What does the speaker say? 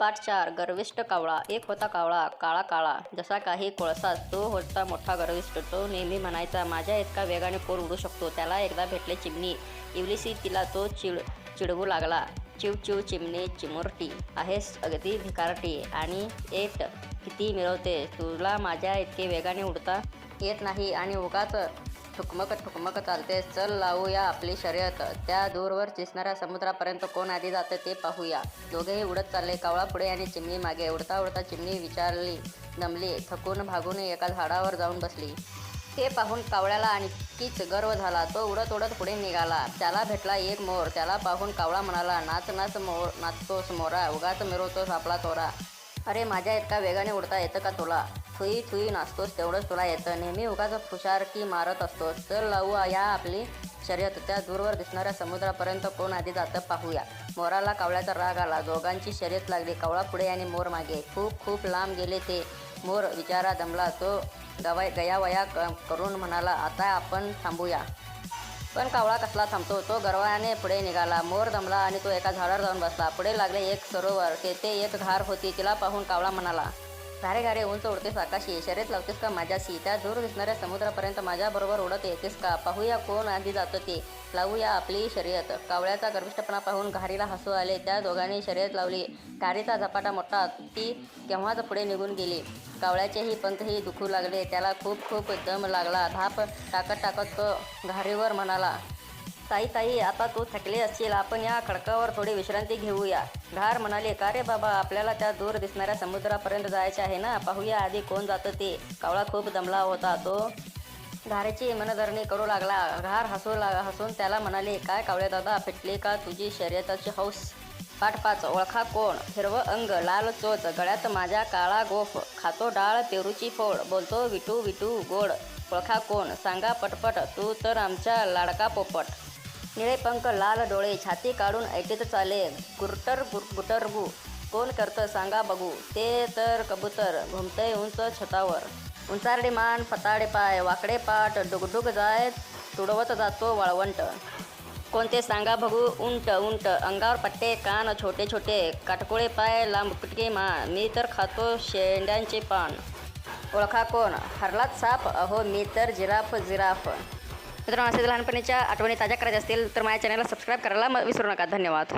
पाठ चार गर्विष्ट कावळा एक होता कावळा काळा काळा. जसा काही कोळसा तो होता मोठा गर्विष्ट. तो नेहमी म्हणायचा माझ्या इतका वेगाने कोर उडू शकतो. त्याला एकदा भेटले चिमणी इवलीसी तिला तो चिड चिडवू लागला. चिव चिव चिमणी चिमुरटी. आहेस अगदी भिकारटी. आणि एक किती मिळवते? तुला माझ्या इतके वेगाने उडता येत नाही. आणि उगाच ठुकमक ठुकमक चालते. चल लावूया आपली शर्यत. त्या दूरवर चिसणाऱ्या समुद्रापर्यंत कोण आधी जातं ते पाहूया. दोघेही उडत चालले. कावळा पुढे आणि चिमणी मागे. उडता उडता चिमणी विचारली दमली थकून भागून एका झाडावर जाऊन बसली. ते पाहून कावळ्याला आणखीच गर्व झाला. तो उडत उडत पुढे निघाला. त्याला भेटला एक मोर. त्याला पाहून कावळा म्हणाला नाच नाच मोर नाचतोस मोरा उगाच मिरवतोस आपला तोरा अरे माझ्या इतका वेगाने उडता येतं का तुला? थुई थुई नाचतोस तेवढंच तुला येतं. नेहमी उगाच फुशारकी मारत असतोस. तर लावू या आपली शर्यत. त्या दूरवर दिसणाऱ्या समुद्रापर्यंत कोण आधी जातं पाहूया. मोराला कावळ्याचा राग आला. दोघांची शर्यत लागली. कावळा पुढे आणि मोर मागे. खूप खूप लांब गेले ते. मोर विचारा दमला. तो गवाय गयावया क- करून म्हणाला आता आपण थांबूया. पण कावळा कसला थांबतो? तो गर्वाने पुढे निघाला. मोर दमला आणि तो एका झाडावर जाऊन बसला. पुढे लागले एक सरोवर. तेथे एक घार होती. तिला पाहून कावळा म्हणाला घारे घारे उंच उडतेस आकाशी शर्यत लावतेस का माझ्याशी त्या दूर दिसणाऱ्या समुद्रापर्यंत माझ्याबरोबर उडत येतेस का? पाहूया कोण आधी जातो ते. लावूया आपली शर्यत. कावळ्याचा गर्विष्ठपणा पाहून घारीला हसू आले. त्या दोघांनी शर्यत लावली. घारीचा झपाटा मोठा ती केव्हाच पुढे निघून गेली? कावळ्याचेही पंखही दुखू लागले. त्याला खूप खूप दम लागला. धाप टाकत टाकत तो घारीवर म्हणाला ताई ताई आता तू थकले असशील. आपण या खडकावर थोडी विश्रांती घेऊया. घार म्हणाले का रे बाबा आपल्याला त्या दूर दिसणाऱ्या समुद्रापर्यंत जायचे आहे ना? पाहूया आधी कोण जातं ते. कावळा खूप दमला होता तो. घारेची मनधरणी करू लागला. घार हसू लाग हसून त्याला म्हणाले काय कावळे दादा फिटले का तुझी शर्यताची हौस? पाठ पाच ओळखा कोण? हिरवं अंग लाल चोच गळ्यात माझ्या काळा गोफ. खातो डाळ पेरूची फोड. बोलतो विटू विटू गोड. ओळखा कोण? सांगा पटपट तू तर आमच्या लाडका पोपट. निळे पंख लाल डोळे छाती काढून ऐटीत चाले. गुरटर गुटरबू कोण करतं सांगा बघू. ते तर कबूतर घुमतंय उंच छतावर. उंचारडे मान फताडे पाय वाकडे पाट डुगडुग जाय तुडवत जातो वाळवंट. कोणते सांगा बघू. उंट उंट अंगावर पट्टे कान छोटे छोटे. काटकोळे पाय लांब पिटके मान. मी तर खातो शेंड्यांचे पान. ओळखा कोण. हरलात साप. अहो मी तर जिराफ जिराफ. मित्रांनो असे लहानपणीच्या आठवणी ताज्या करायच्या असतील तर माझ्या चॅनलला सबस्क्राईब करायला विसरू नका. धन्यवाद.